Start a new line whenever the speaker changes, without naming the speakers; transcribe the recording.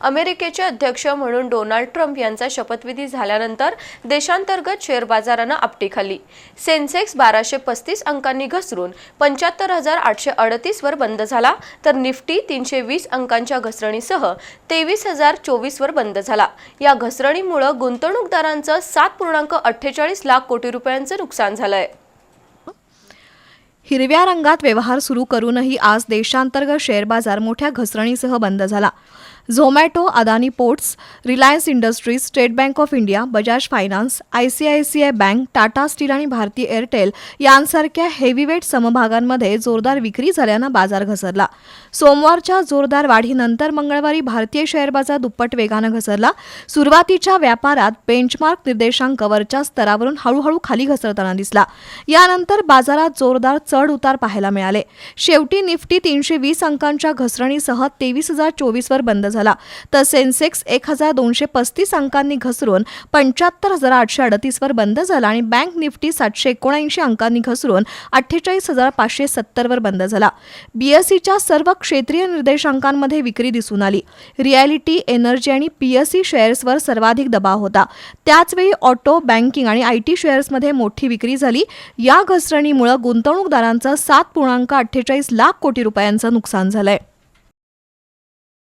अमेरिकेचे अध्यक्ष म्हणून डोनाल्ड ट्रम्प यांचा शपथविधी झाल्यानंतर देशांतर्गत शेअर बाजारानं आपटी खाल्ली. सेन्सेक्स बाराशे पस्तीस अंकांनी घसरून पंच्याहत्तर हजार आठशे अडतीस वर बंद झाला तर निफ्टी तीनशे वीस अंकांच्या घसरणीसह तेवीस हजार चोवीस वर बंद झाला. या घसरणीमुळं गुंतवणूकदारांचं सात पूर्णांक अठ्ठेचाळीस लाख कोटी रुपयांचं नुकसान झालंय.
हिरव्या रंगात व्यवहार सुरू करूनही आज देशांतर्गत शेअर बाजार मोठ्या घसरणीसह बंद झाला. Zomato Adani Ports Reliance Industries State Bank of India Bajaj Finance I C I C I Bank Tata Steel आणि भारतीय एअरटेल यांसारख्या हेवीवेट समभागांमध्ये जोरदार विक्री झाल्यानं बाजार घसरला. सोमवारच्या जोरदार वाढीनंतर मंगळवारी भारतीय शेअर बाजार दुप्पट वेगानं घसरला. सुरुवातीच्या व्यापारात बेंचमार्क निर्देशांक वरच्या स्तरावरून हळूहळू खाली घसरताना दिसला. यानंतर बाजारात जोरदार चढ उतार पाहायला मिळाले. शेवटी निफ्टी तीनशे वीस अंकांच्या घसरणीसह तेवीस हजार चोवीसवर बंद झाला. तर सेन्सेक्स एक हजार दोनशे पस्तीस अंकांनी घसरून पंच्याहत्तर हजार आठशे अडतीसवर बंद झाला आणि बँक निफ्टी सातशे एकोणऐंशी अंकांनी घसरून अठ्ठेचाळीस हजार पाचशे सत्तरवर बंद झाला. बीएससीच्या सर्व क्षेत्रीय निर्देशांकांमध्ये विक्री दिसून आली. रिॲलिटी एनर्जी आणि पीएससी शेअर्सवर सर्वाधिक दबाव होता. त्याचवेळी ऑटो बँकिंग आणि आय टी शेअर्समध्ये मोठी विक्री झाली. या घसरणीमुळे गुंतवणूकदारांचं सात पूर्णांक अठ्ठेचाळीस लाख कोटी रुपयांचं नुकसान झालंय.